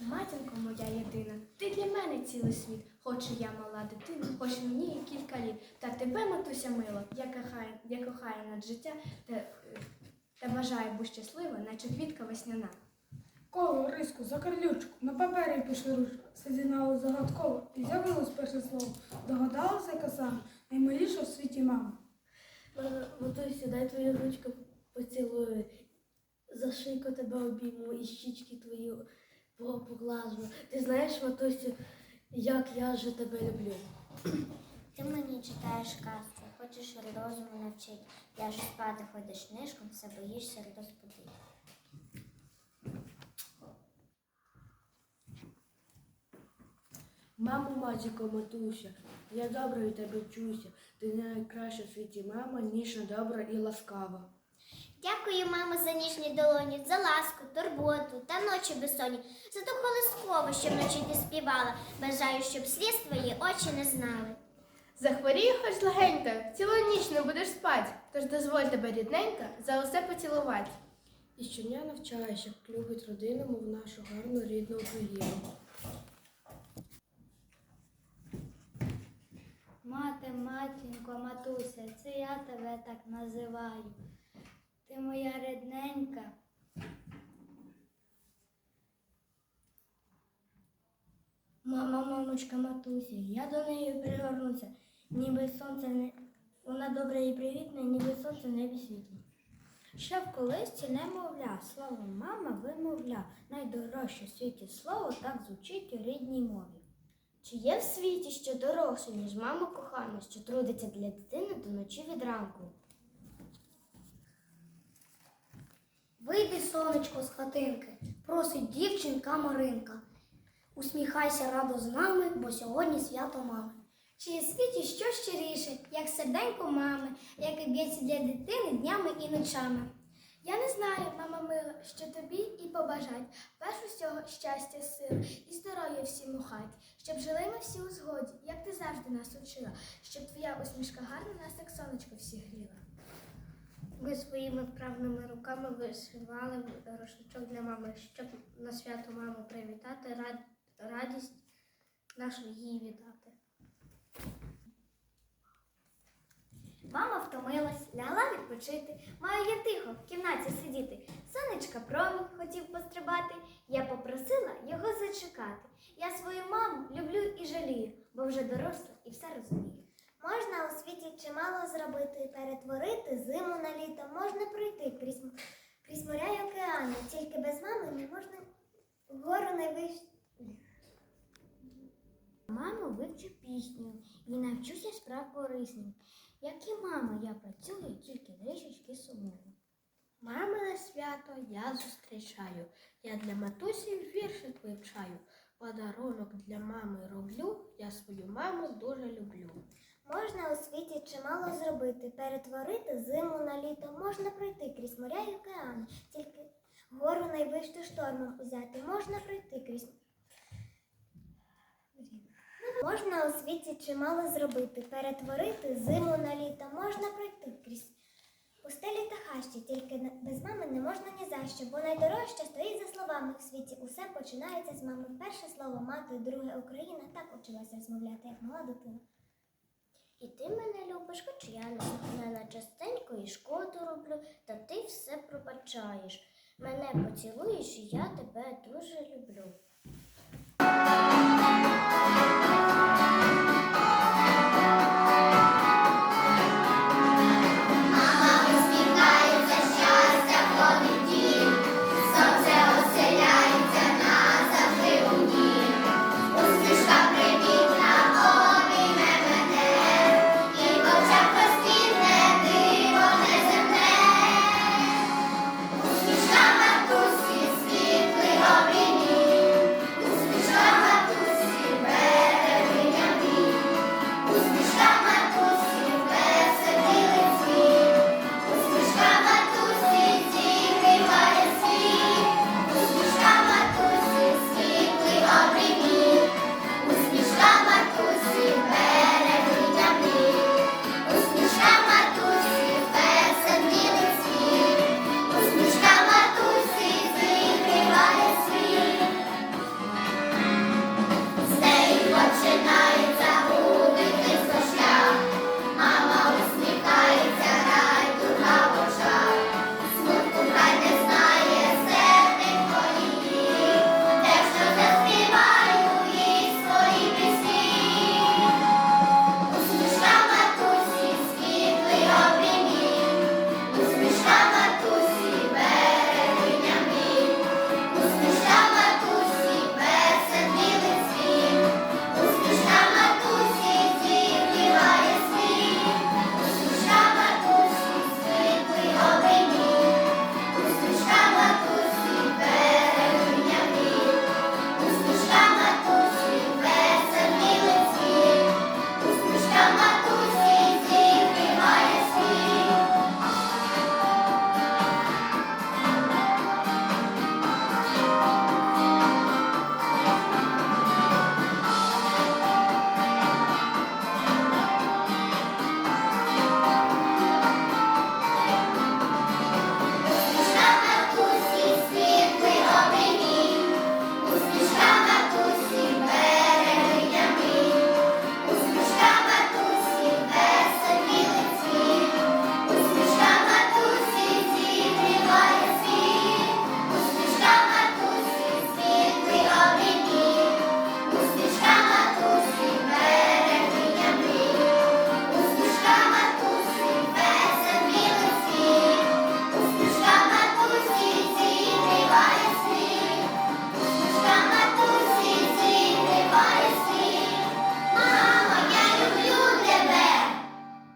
Матінко моя єдина, ти для мене цілий світ. Хоч і я мала дитина, хоч мені і кілька літ. Та тебе, матуся мила, я кохаю, я кохаю над життя та, та бажаю будь щаслива, наче квітка весняна. Коло, риску, за карлючку, на папері пише ручка, сидінало загадково, і з'явилось перше слово. Догадалася, яка саме, наймиліша в світі мама. Матусю, дай твою ручку поцілую. За шийку тебе обійму і щічки твої поглажу. Ти знаєш, матусю, як я же тебе люблю. Ти мені читаєш казку, хочеш розуму навчити. Я ж спати ходиш нишком, все боїшся розбудити. Мамо, матіко, матуся, я добре від тебе вчуся. Ти найкраща в світі мама, ніжна, добра і ласкава. Дякую, мамо, за ніжні долоні, за ласку, турботу та ночі безсонні, за ту колискову, що вночі ти співала. Бажаю, щоб сліз твої очі не знали. Захворію хоч легенько, цілу ніч не будеш спать, тож дозволь тебе рідненька за усе поцілувати. І щодня навчаєш, як любить родину, мов нашу гарну рідну Україну. Мати, матінко, матуся, це я тебе так називаю. Ти моя рідненька. Мама, мамочка, матуся, я до неї пригорнуся, ніби сонце не вона добра і привітна, ніби сонце небі світло. Ще в колисці немовля, слово мама вимовля, найдорожче в світі слово так звучить у рідній мові. Чи є в світі що дорожче, ніж мама кохана, що трудиться для дитини до ночі від ранку? Вийди, сонечко, з хатинки, просить дівчинка Маринка. Усміхайся радо з нами, бо сьогодні свято мами. Чи є світі що щиріше, як серденько мами, яке б'ється для дитини днями і ночами? Я не знаю, мама мила, що тобі і побажать. Перш усього щастя, сил і здоров'я всім у хаті, щоб жили ми всі у згоді, як ти завжди нас учила, щоб твоя усмішка гарна нас, як сонечко всі гріла. Ви своїми вправними руками вишивали рушничок для мами, щоб на свято маму привітати, рад- радість нашу їй віддати. Мама втомилась, лягла відпочити. Маю я тихо в кімнаті сидіти. Сонечка промінь хотів пострибати. Я попросила його зачекати. Я свою маму люблю і жалію, бо вже доросла і все розумію. Можна у світі чимало зробити, перетворити зиму на літо, можна пройти крізь, крізь моря й океани, тільки без мами не можна вгору не вийти. Маму вивчу пісню і навчуся справ корисним. Як і мама, я працюю, тільки трішечки сумую. Мамине свято я зустрічаю. Я для матусі віршик вивчаю. Подарунок для мами роблю. Я свою маму дуже люблю. Можна у світі чимало зробити, перетворити зиму на літо, можна пройти крізь моря й океани, тільки гору найвищу штормом узяти, можна пройти крізь. Можна у світі чимало зробити, перетворити зиму на літо, можна пройти крізь пустелі та хащі, тільки без мами не можна ні за що, бо найдорожче стоїть за словами в світі. Усе починається з мами. Перше слово мати, друге Україна так училася розмовляти, як мала дитина. І ти мене любиш, хоч я не частенько і шкоду роблю, та ти все пробачаєш. Мене поцілуєш, і я тебе дуже люблю.